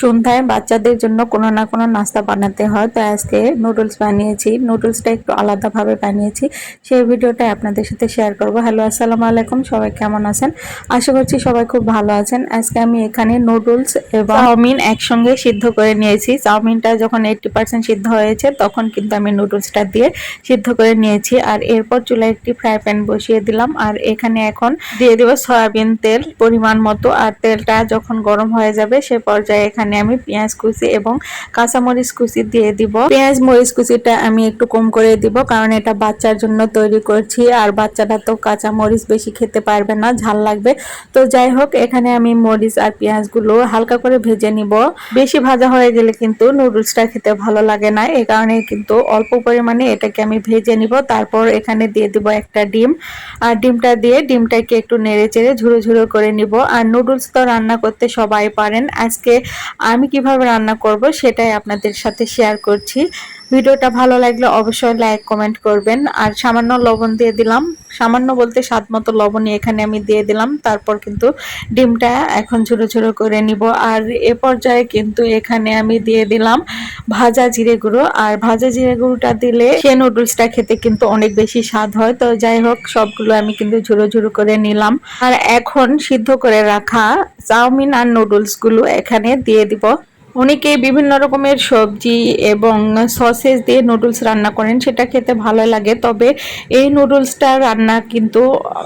সন্ধ্যায় বাচ্চাদের জন্য কোনো না কোনো নাস্তা বানাতে হয়। তো আজকে নুডলস বানিয়েছি। নুডলসটা একটু আলাদাভাবে বানিয়েছি। সেই ভিডিওটা আপনাদের সাথে শেয়ার করব। হ্যালো আসসালামু আলাইকুম। সবাই কেমন আছেন? আশা করছি সবাই খুব ভালো আছেন। আজকে আমি এখানে নুডলস এবং চাউমিন একসঙ্গে সিদ্ধ করে নিয়েছি। চাউমিনটা যখন এইটটি পার্সেন্ট সিদ্ধ হয়েছে, তখন কিন্তু আমি নুডলসটা দিয়ে সিদ্ধ করে নিয়েছি। আর এরপর চুলায় একটি ফ্রাই প্যান বসিয়ে দিলাম। আর এখানে এখন দিয়ে দেবো সয়াবিন তেল পরিমাণ মতো। আর তেলটা যখন গরম হয়ে যাবে, সে পর্যায়ে এখানে আমি পেঁয়াজ কুচি এবং কাঁচামরিচ কুচি দিয়ে দিব। পেঁয়াজ মরিচ কুচিটা আমি একটু কম করে দিব কারণ এটা বাচ্চার জন্য তৈরি করছি আর বাচ্চাটা তো কাঁচা মরিচ বেশি খেতে পারবে না, ঝাল লাগবে। তো যাই হোক, এখানে আমি মরিচ আর পেঁয়াজগুলো হালকা করে ভেজে নিব। বেশি ভাজা হয়ে গেলে কিন্তু নুডলসটা খেতে ভালো লাগে না এই কারণে কিন্তু অল্প পরিমাণে এটাকে আমি ভেজে নিব। তারপর এখানে দিয়ে দিব একটা ডিম। আর ডিমটা দিয়ে ডিমটাকে একটু নেড়ে চেড়ে ঝুড়ো ঝুড়ো করে নিব। আর নুডলস তো রান্না করতে সবাই পারেন। আজকে আমি কীভাবে রান্না করব সেটাই আপনাদের সাথে শেয়ার করছি। ভিডিওটা ভালো লাগলে অবশ্যই লাইক কমেন্ট করবেন। আর সামান্য লবণ দিয়ে দিলাম। সামান্য বলতে স্বাদ মতো লবণই এখানে আমি দিয়ে দিলাম। তারপর কিন্তু ডিমটা এখন ঝুড়ো ঝুড়ো করে নিব। আর এ পর্যায়ে কিন্তু এখানে আমি দিয়ে দিলাম ভাজা জিরে গুঁড়ো। আর ভাজা জিরে গুঁড়োটা দিলে সে নুডলসটা খেতে কিন্তু অনেক বেশি স্বাদ হয়। তো যাই হোক, সবগুলো আমি কিন্তু ঝুড়ো ঝুড়ো করে নিলাম। আর এখন সিদ্ধ করে রাখা চাউমিন আর নুডলসগুলো এখানে দিয়ে দিব। অনেকে বিভিন্ন রকমের সবজি এবং সসেস দিয়ে নুডলস রান্না করেন, সেটা খেতে ভালো লাগে। তবে এই নুডলসটা রান্না কিন্তু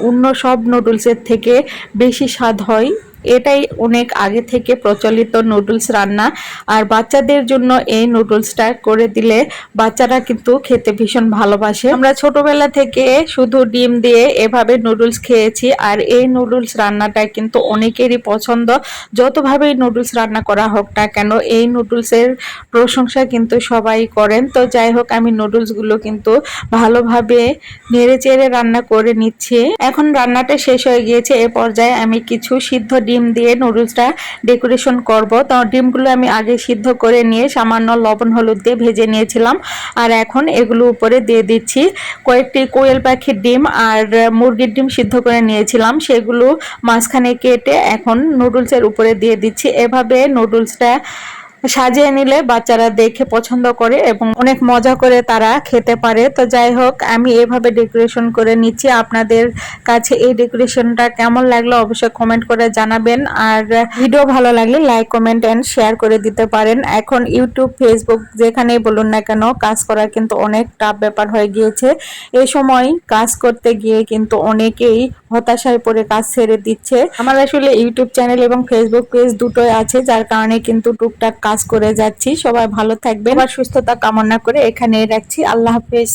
অন্য সব নুডলসের থেকে বেশি স্বাদ হয়। এটাই অনেক আগে থেকে প্রচলিত নুডলস রান্না। আর বাচ্চাদের জন্য এই নুডলসটা করে দিলে বাচ্চারা কিন্তু খেতে ভীষণ ভালোবাসে। আমরা ছোটবেলা থেকে শুধু ডিম দিয়ে এভাবে নুডলস খেয়েছি, আর এই নুডলস রান্নাটা কিন্তু অনেকেরই পছন্দ। যতভাবেই নুডলস রান্না করা হোক না কেন, এই নুডলসের প্রশংসা কিন্তু সবাই করেন। তো যাই হোক, আমি নুডলসগুলো কিন্তু ভালোভাবে নেড়ে চেড়ে রান্না করে নিচ্ছি। এখন রান্নাটা শেষ হয়ে গিয়েছে, এ পর্যায়ে আমি কিছু সিদ্ধ ডিম দিয়ে নুডলসটা ডেকোরেশন করব। তো ডিমগুলো আমি আগে সিদ্ধ করে নিয়ে সামান্য লবণ, হলুদ দিয়ে ভেজে নিয়েছিলাম। আর এখন এগুলো উপরে দিয়ে দিচ্ছি। কয়েকটি কোয়েল পাখির ডিম আর মুরগির ডিম সিদ্ধ করে নিয়েছিলাম। সেগুলো মাঝখানে কেটে এখন নুডলসের উপরে দিয়ে দিচ্ছি। এভাবে নুডলসটা সাজিয়ে নিলে বাচ্চারা দেখে পছন্দ করে এবং অনেক মজা করে তারা খেতে পারে। তো যাই হোক, আমি এভাবে ডেকোরেশন করে নিচ্ছি। আপনাদের কাছে এই ডেকোরেশনটা কেমন লাগল অবশ্যই কমেন্ট করে জানাবেন। আর ভিডিও ভালো লাগলে লাইক কমেন্ট অ্যান্ড শেয়ার করে দিতে পারেন। এখন ইউটিউব ফেসবুক যেখানেই বলুন না কেন, কাজ করা কিন্তু অনেক টাফ ব্যাপার হয়ে গিয়েছে। এই সময় কাজ করতে গিয়ে কিন্তু অনেকেই হতাশায় পড়ে কাজ ছেড়ে দিচ্ছে। আমার আসলে ইউটিউব চ্যানেল এবং ফেসবুক পেজ দুটোই আছে, যার কারণে কিন্তু টুকটাক কাজ করে যাচ্ছি। সবাই ভালো থাকবে আর সুস্থতা কামনা করে এখানে রাখছি। আল্লাহ হাফেজ।